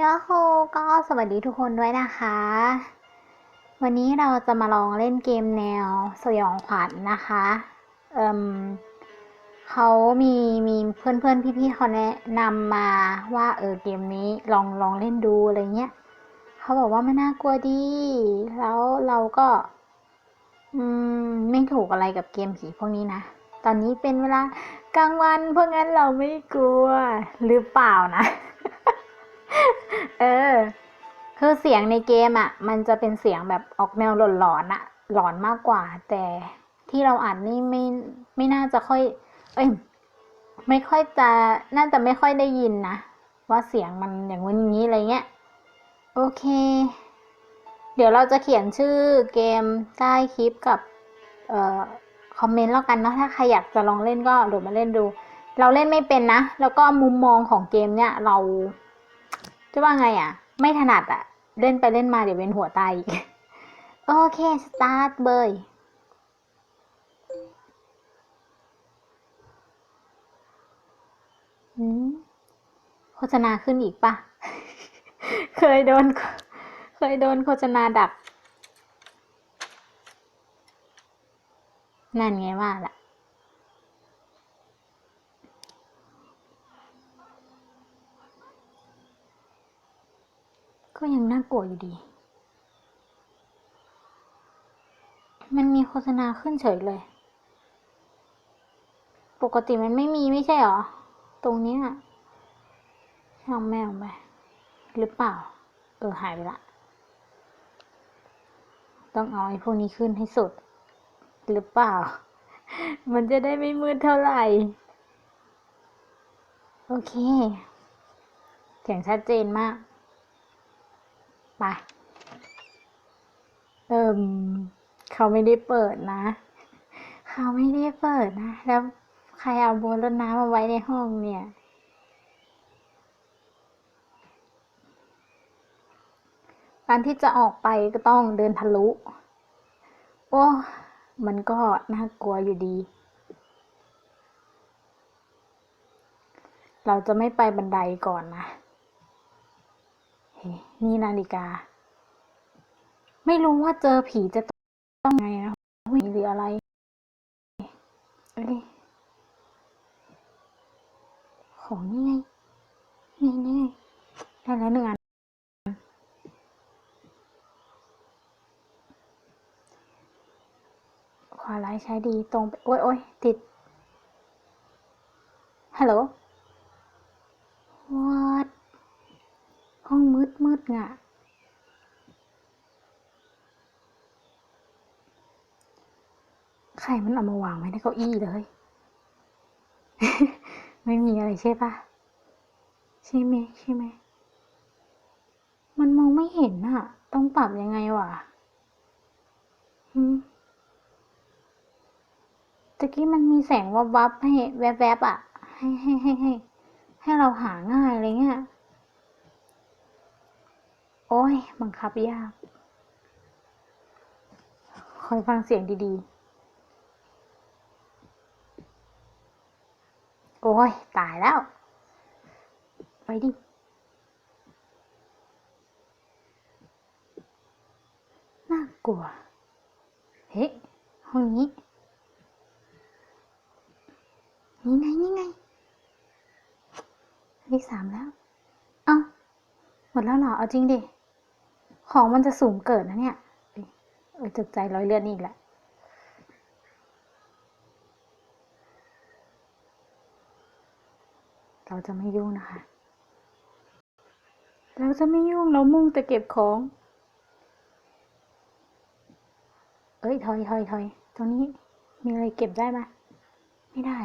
ยาโฮก็สวัสดีทุกคนด้วยนะคะ วันนี้เราจะมาลองเล่นเกมแนวสยองขวัญนนะคะเอ่มเขามีมีเพื่อนเพื่อนพี่พี่ๆเขาแนะนำมาว่าเออเกมนี้ลองลองเล่นดูอะไรเงี้ยเขาบอกว่ามันน่ากลัวดี แล้วเราก็อืมไม่ถูกอะไรกับเกมผีพวกนี้นะ ตอนนี้เป็นเวลากลางวันเพราะงั้นเราไม่กลัวหรือเปล่านะ เออ คือเสียงในเกมอะ มันจะเป็นเสียงแบบออกแนวหลอนๆอะหลอนมากกว่า แต่ที่เราอ่านนี่ไม่ไม่น่าจะค่อย เอ้ยไม่ค่อยจะน่าจะไม่ค่อยได้ยินนะ ว่าเสียงมันอย่างงู้นอย่างนี้อะไรเงี้ย โอเค เดี๋ยวเราจะเขียนชื่อเกมใต้คลิปกับเอ่อคอมเมนต์แล้วกันเนาะถ้าใครอยากจะลองเล่นก็โหลดมาเล่นดู เราเล่นไม่เป็นนะ แล้วก็มุมมองของเกมเนี่ยเรา จะว่าไงอะ ไม่ถนัดอะ เล่นไปเล่นมาเดี๋ยวเวียนหัวตายอีก โอเค สตาร์ทเบยหืมโฆษณาขึ้นอีกปะเคยโดน เคยโดนโฆษณาดักนั่นไงว่าล่ะ ก็ยังน่ากลัวอยู่ดี มันมีโฆษณาขึ้นเฉยเลย ปกติมันไม่มีไม่ใช่หรอ ตรงนี้ยช่างแม่งไปหรือเปล่า เออหายไปละ ต้องเอาไอ้พวกนี้ขึ้นให้สุด หรือเปล่า มันจะได้ไม่มืดเท่าไหร่ โอเคเสียงชัดเจนมาก ไป เอิมเขาไม่ได้เปิดนะ เขาไม่ได้เปิดนะ แล้วใครเอาบัวรดน้ำมาไว้ในห้องเนี่ย การที่จะออกไปก็ต้องเดินทะลุ โอ้ มันก็น่ากลัวอยู่ดี เราจะไม่ไปบันไดก่อนนะ นี่นาฬิกา ไม่รู้ว่าเจอผีจะต้องไงนะหุยหรืออะไรเอ้ยของนี่ไง นี่นี่ได้แล้วหนึ่งอัน ขวาร้ใช้ดีตรงไป โอ้ยโอ้ยติด ฮัลโหล ห้องมืดมืดงะใครมันเอามาวางไว้ในเก้าอี้เลย ไม่มีอะไรใช่ปะใช่ไหมใช่ไหมมันมองไม่เห็นอะต้องปรับยังไงวะหืมตะกี้มันมีแสงวับวับให้แวบแวบๆอะให้ให้ให้ให้ให้เราหาง่ายอะไรเงี้ย โอ้ย บังคับยาก คอยฟังเสียงดีๆ โอ้ย ตายแล้ว ไปดิ น่ากลัว เฮ้ยห้องนี้ นี่ไง นี่ไงเลขสามแล้ว เอ้า หมดแล้วเหรอ เอาจริงดิ ของมันจะสูงเกิดนะเนี่ยเอ้ยเออตกใจร้อยเลือดนี่อีกแล้วเราจะไม่ยุ่งนะคะ เราจะไม่ยุ่ง เรามุ่งแต่เก็บของ เอ้ยถอยถอยถอยตรงนี้มีอะไรเก็บได้ไหมไม่ได้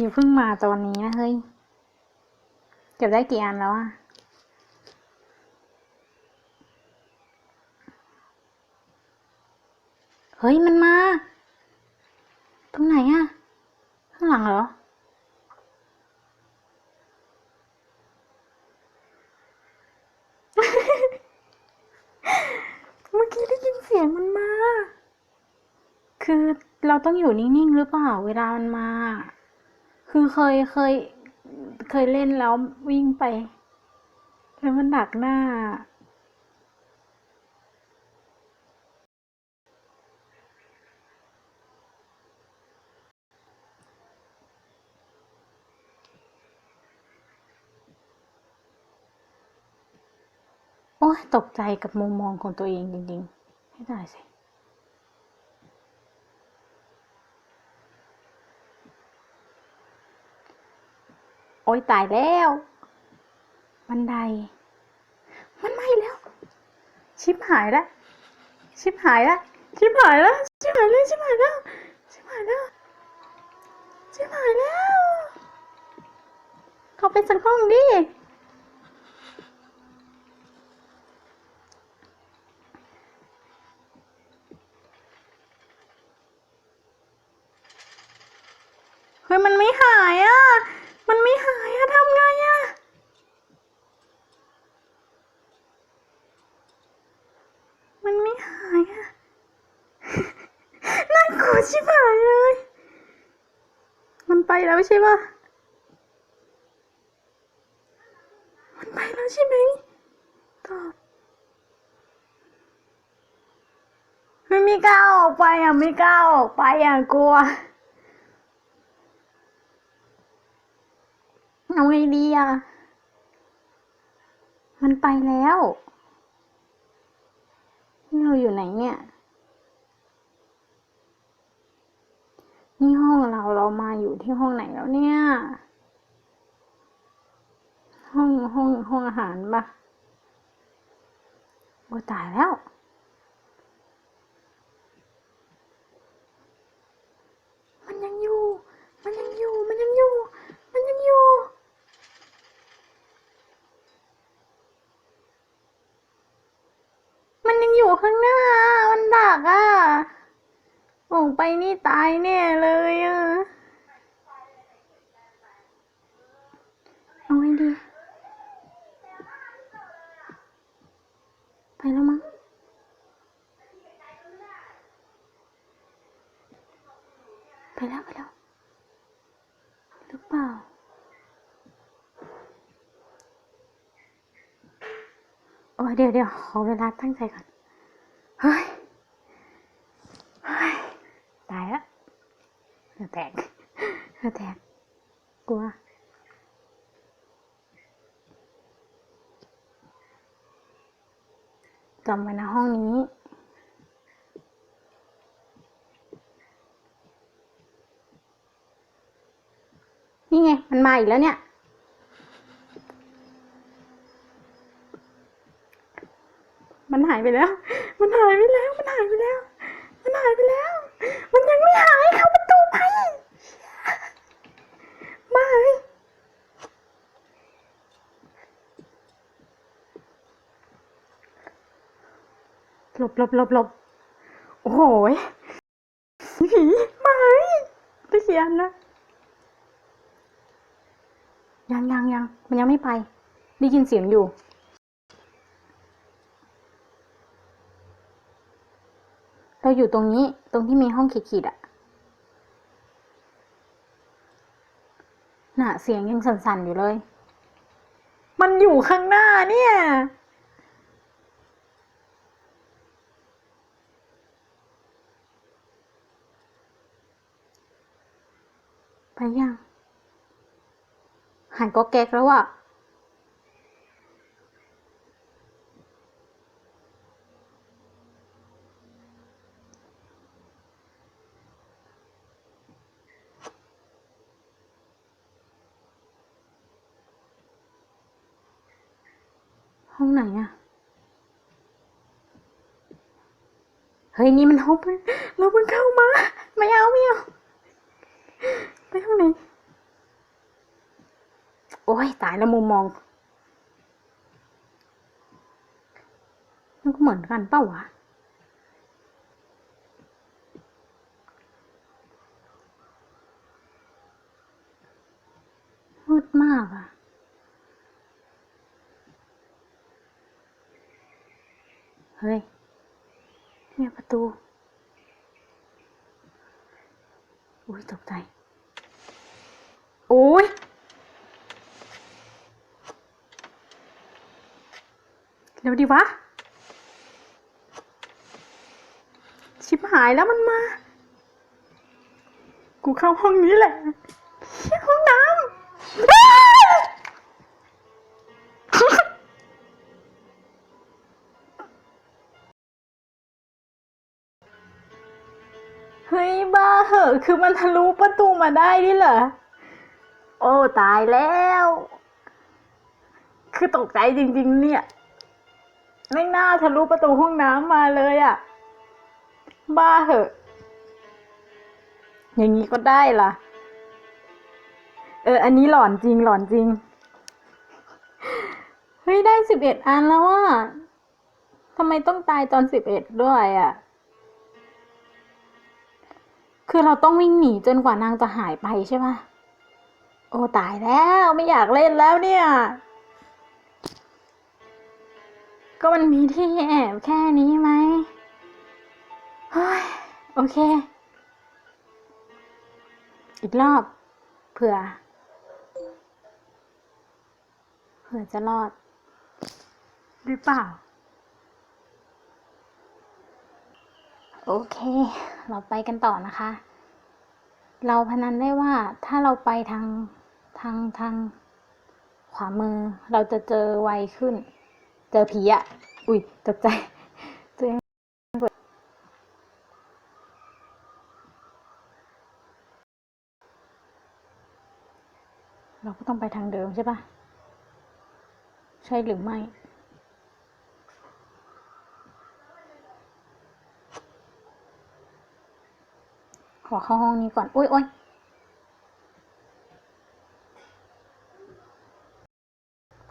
อยู่เพิ่งมาตอนนี้นะเฮ้ย เก็บได้กี่อันแล้วอะเฮ้ย มันมา ตรงไหนอะข้างหลังเหรอมื่อกี้เสียงมันมา คือเราต้องอยู่นิ่ง ๆ หรือเปล่า เวลามันมา คือเคยเคย เคยเล่นแล้ววิ่งไปแล้วมันดักหน้า โอ้ยตกใจกับมุมมองของตัวเองจริงๆ ให้ได้สิ อ้ยตายแล้ว บันได มันไหม้แล้ว ชิบหายแล้ว ชิบหายแล้ว ชิบหายแล้ว ชิบหายแล้ว ชิบหายแล้ว ชิบหายแล้ว ชิบหายแล้ว เขาไปสักห้องดิ เฮ้ยมันไม่หายอะ มันไม่หายอะทำไงอะ มันไม่หายอะ น่ากลัวชิบหายเลย มันไปแล้วใช่ปะมันไปแล้วใช่ไหมตอบไม่มีกล้าออกไปอะไม่กล้าออกไปอะกลัวเอาไงดีอะ มันไปแล้ว นี่เราอยู่ไหนเนี่ย นี่ห้องเราเรามาอยู่ที่ห้องไหนแล้วเนี่ย ห้องห้องห้องอาหารปะโอ้ตายแล้ว มันยังอยู่ มันยังอยู่ มันยังอยู่ มันยังอยู่ มันยังอยู่ข้างหน้า มันดักอะ ออกไปนี่ตายแน่เลยอะ เอาไงดี ไปแล้วมั้งไปแล้วไปแล้วหรือเปล่าโอ้เดี๋ยวเดี๋ยวขอเวลาตั้งใจก่อน เฮ้ย เฮ้ย ตายแล้วเหงื่อแตกเหงื่อแตก กลัว จำไว้นะห้องนี้นี่ไง มันมาอีกแล้วเนี่ย มันหายไปแล้ว มันหายไปแล้ว มันหายไปแล้ว มันหายไปแล้ว มันยังไม่หายเข้าประตูไปมาเย หลบหลบหลบหลบโอ้โหผีมาเลยตะเคียนนะ ยังยังยังมันยังไม่ไป ได้ยินเสียงอยู่ เราอยู่ตรงนี้ตรงที่มีห้องขีดๆอะน่ะ เสียงยังสั่นๆอยู่เลย มันอยู่ข้างหน้าเนี่ย ไปยังหายก็แก๊กแล้วอะห้องไหนอะเฮ้ยนี่มันห้องเพิ่งเราเพิ่งเข้ามา ไม่เอาไม่เอา ไปห้องไหน โอ้ ยตายแล้วมุมมองมันก็เหมือนกันเป้าวะมืดมากอะเฮ้ยเนี่ยประตู อุ้ยตกใจโอ้ย เร็วดีวะ ชิบหายแล้วมันมา กูเข้าห้องนี้แหละหี้ห้องน้ำเฮ้ยบ้าเหอะคือมันทะลุประตูมาได้ดิเหรอ โอ้ ตายแล้ว คือตกใจจริง ๆ เนี่ย ไม่น่าทะลุประตูห้องน้ำมาเลยอะบ้าเหอะ อย่างนี้ก็ได้ล่ะ เออ อันนี้หลอนจริงหลอนจริง เฮ้ย ได้สิบเอ็ดอันแล้วอะทำไมต้องตายตอนสิบเอ็ดด้วยอะ คือเราต้องวิ่งหนีจนกว่านางจะหายไปใช่ปะโอ้ตายแล้วไม่อยากเล่นแล้วเนี่ย ก็มันมีที่แอบแค่นี้ไหมเฮ้ยโอเค อีกรอบ เผื่อ เผื่อจะรอด หรือเปล่า โอเค เราไปกันต่อนะคะ เราพนันได้ว่าถ้าเราไปทางทางทางขวามือ เราจะเจอไวขึ้น เจอผีอะอุ้ยตกใจตัวเองเปิดเราก็ต้องไปทางเดิมใช่ปะใช่หรือไม่ขอเข้าห้องนี้ก่อน อุ้ยอุ้ย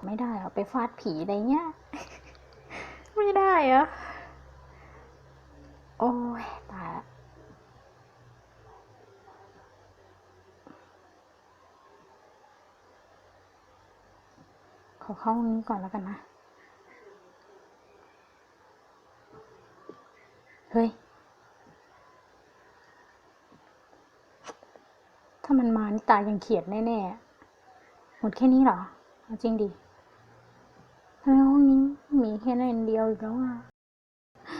ไม่ได้เหรอไปฟาดผีอะไรเงี้ย ไม่ได้เหรอโอ้ยตายละขอเข้าห้องนี้ก่อนแล้วกันนะ เฮ้ย ถ้ามันมานี่ตายยังเขียดแน่ๆ หมดแค่นี้เหรอ จริงดิ ทำไมห้องนี้มีแค่นั้นเดียวอีกแล้วอะ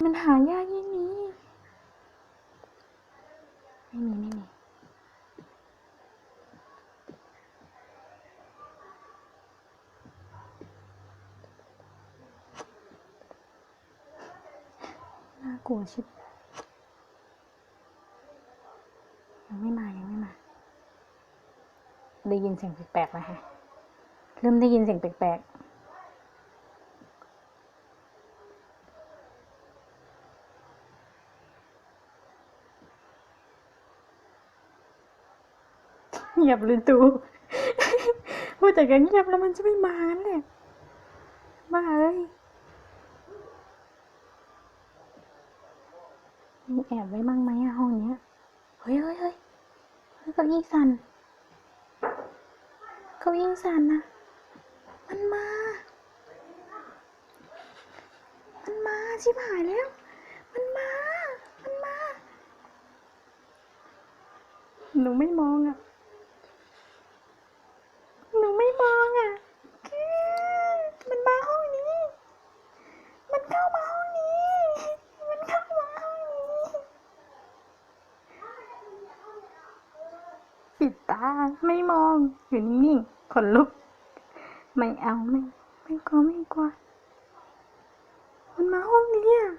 มันหายากยี่นี้ ไม่มีไม่มีน่ากลัวชิบยังไม่มา ยังไม่มา ได้ยินเสียงแปลกๆแล้วฮะ เริ่มได้ยินเสียงแปลกๆ เงียบเลยตูพูดแต่กันเงียบแล้วมันจะไม่มานั่นแหละบ้าเอ้ยมีแอบไว้บ้างไหมอะห้องเนี้ย เฮ้ยเฮ้ยเฮ้ยเก้าอี้สั่นเก้าอี้สั่นนะ มันมา มันมาชิบหายแล้ว มันมา มันมา หนูไม่มองอะ หนูไม่มองอะคือมันมาห้องนี้ มันเข้ามาห้องนี้ มันเข้ามาห้องนี้ ปิดตา ไม่ม อยู่นิ่งๆขนลุก ไม่เอาไม่ไม่กลัวไม่กลัวมันมาห้องนี้อะ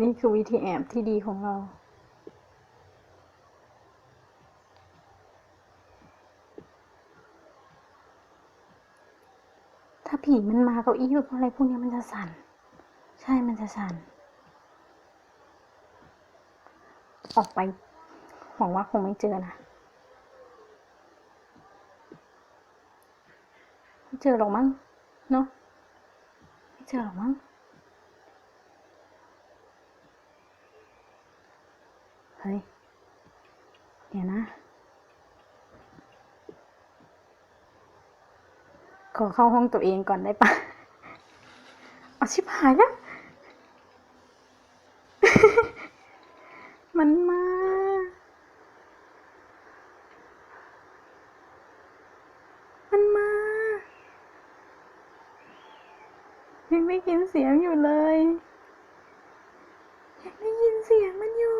นี่คือวิธีแอบที่ดีของเรา ถ้าผีมันมาเก้าอี้แบบออะไรพวกนี้มันจะสั่น ใช่มันจะสั่น ออกไป หวังว่าคงไม่เจอนะ ไม่เจอหรอกมั้งเนาะไม่เจอหรอกมั้งเฮ้ยเดี๋ยวนะขอเข้าห้องตัวเองก่อนได้ปะเอาชิบหายแล้ว มัน ยังได้ยินเสียงอยู่เลยยังได้ยินเสียงมันอยู่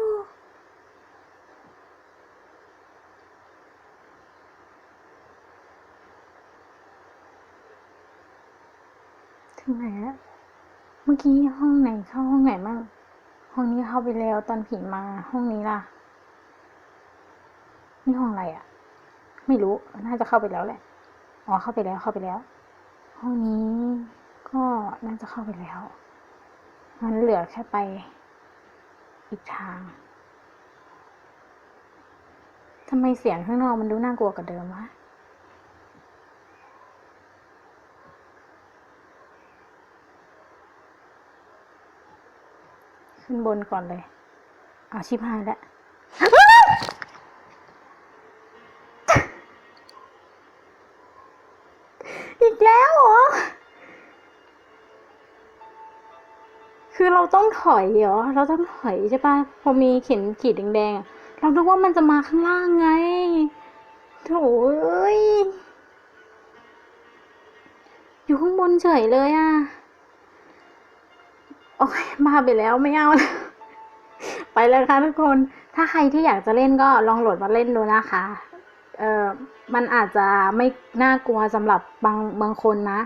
ถึงไหนแล้วเมื่อกี้ห้องไหนเข้าห้องไหนมั่งห้องนี้เข้าไปแล้วตอนผีมาห้องนี้ล่ะ นี่ห้องอะไรอะ่ะ ไม่รู้ น่าจะเข้าไปแล้วแหละ อ๋อเข้าไปแล้วเข้าไปแล้ว ห้องนี้ ก็น่าจะเข้าไปแล้วมันเหลือแค่ไปอีกทางทำไมเสียงข้างนอกมันดูน่ากลัวกว่าเดิมวะขึ้นบนก่อนเลย เอาชิบหายแล้ว อีกแล้วเหรอ คือเราต้องถอยเหรอ เราต้องถอยใช่ปะพอมีเข็มขีดแดงๆอะเราคิดว่ามันจะมาข้างล่างไงโถเอ้ย อยู่ข้างบนเฉยเลยอะโอ้ยมาไปแล้วไม่เอาแล้วไปเลยค่ะทุกคน ถ้าใครที่อยากจะเล่นก็ลองโหลดมาเล่นดูนะคะ เออมันอาจจะไม่น่ากลัวสำหรับบางบางคนนะ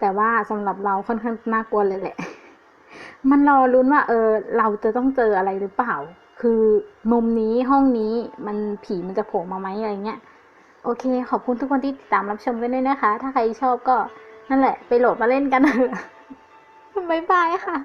แต่ว่าสำหรับเราค่อนข้างน่ากลัวเลยแหละ มันรอลุ้นว่า เออ เราจะต้องเจออะไรหรือเปล่า คือมุมนี้ห้องนี้มันผีมันจะโผล่มาไหมอะไรเงี้ย โอเค ขอบคุณทุกคนที่ติดตามรับชมกันด้วยนะคะ ถ้าใครชอบก็นั่นแหละ ไปโหลดมาเล่นกันเถอะบ๊ายบายค่ะ